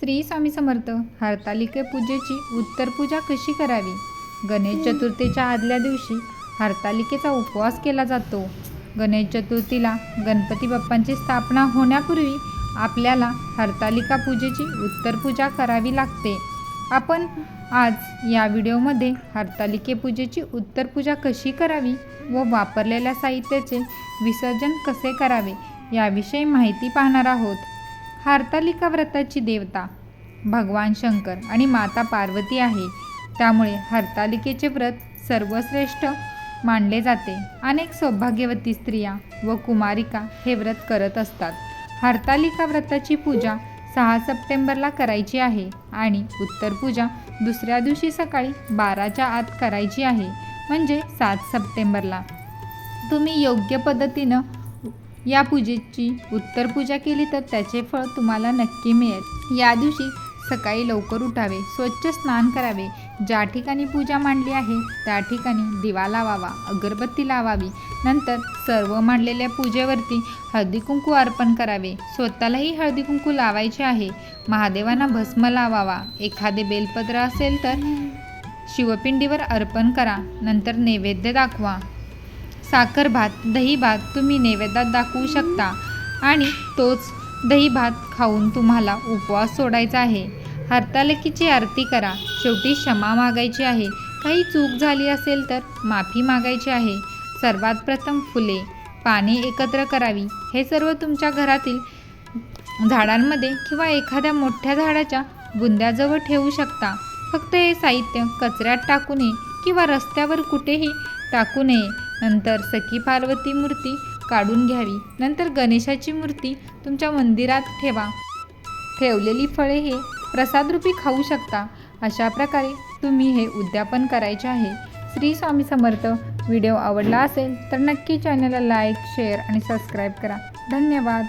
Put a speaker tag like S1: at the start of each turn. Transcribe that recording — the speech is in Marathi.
S1: श्री स्वामी समर्थ हरतालिके पूजेची उत्तर पूजा कशी करावी? गणेश चतुर्थीच्या आदल्या दिवशी हरतालिकेचा उपवास केला जातो. गणेश चतुर्थीला गणपती बाप्पांची स्थापना होण्यापूर्वी आपल्याला हरतालिका पूजेची उत्तर पूजा करावी लागते. आपण आज या व्हिडिओमध्ये हरतालिके पूजेची उत्तर पूजा कशी करावी व वापरलेल्या साहित्याचे विसर्जन कसे करावे याविषयी माहिती पाहणार आहोत. हार्तालिका व्रताची देवता. भगवान शंकर आणि माता पार्वती आहे. त्यामुळे हरतालिकेचे व्रत सर्वश्रेष्ठ मानले जाते. अनेक सौभाग्यवती स्त्रिया व कुमारिका हे व्रत करत असतात. हरतालिका व्रताची पूजा सहा सप्टेंबरला करायची आहे आणि उत्तर पूजा दुसऱ्या दिवशी सकाळी बाराच्या आत करायची आहे. म्हणजे सात सप्टेंबरला. तुम्ही योग्य पद्धतीनं या पूजेची उत्तर पूजा केली तर त्याचे फळ तुम्हाला नक्की मिळेल. या दिवशी सकाळी लवकर उठावे स्वच्छ स्नान करावे. ज्या ठिकाणी पूजा मांडली आहे त्या ठिकाणी दिवा लावावा अगरबत्ती लावावी. नंतर सर्व मांडलेल्या पूजेवरती हळदी कुंकू अर्पण करावे. स्वतःलाही हळदी कुंकू लावायचे आहे. महादेवांना भस्म लावावा. एखादे बेलपत्र असेल तर शिवपिंडीवर अर्पण करा. नंतर नैवेद्य दाखवा. साखर भात दही भात तुम्ही नैवेद्यात दाखवू शकता. आणि तोच दही भात खाऊन तुम्हाला उपवास सोडायचा आहे. हरतालकीची आरती करा. शेवटी क्षमा मागायची आहे. काही चूक झाली असेल तर माफी मागायची आहे. सर्वात प्रथम फुले पाने एकत्र करावी. हे सर्व तुमच्या घरातील झाडांमध्ये किंवा एखाद्या मोठ्या झाडाच्या बुंद्याजवळ ठेवू शकता. फक्त हे साहित्य कचऱ्यात टाकू नये किंवा रस्त्यावर कुठेही टाकू नये. नंतर सखी पार्वती मूर्ती काढून घ्यावी. नंतर गणेशाची मूर्ती तुमच्या मंदिरात ठेवा. ठेवलेली फळे हे प्रसादरूपी खाऊ शकता. अशा प्रकारे तुम्ही हे उद्यापन करायचे आहे. श्री स्वामी समर्थ. व्हिडिओ आवडला असेल तर नक्की चॅनलला लाईक शेअर आणि सबस्क्राईब करा. धन्यवाद.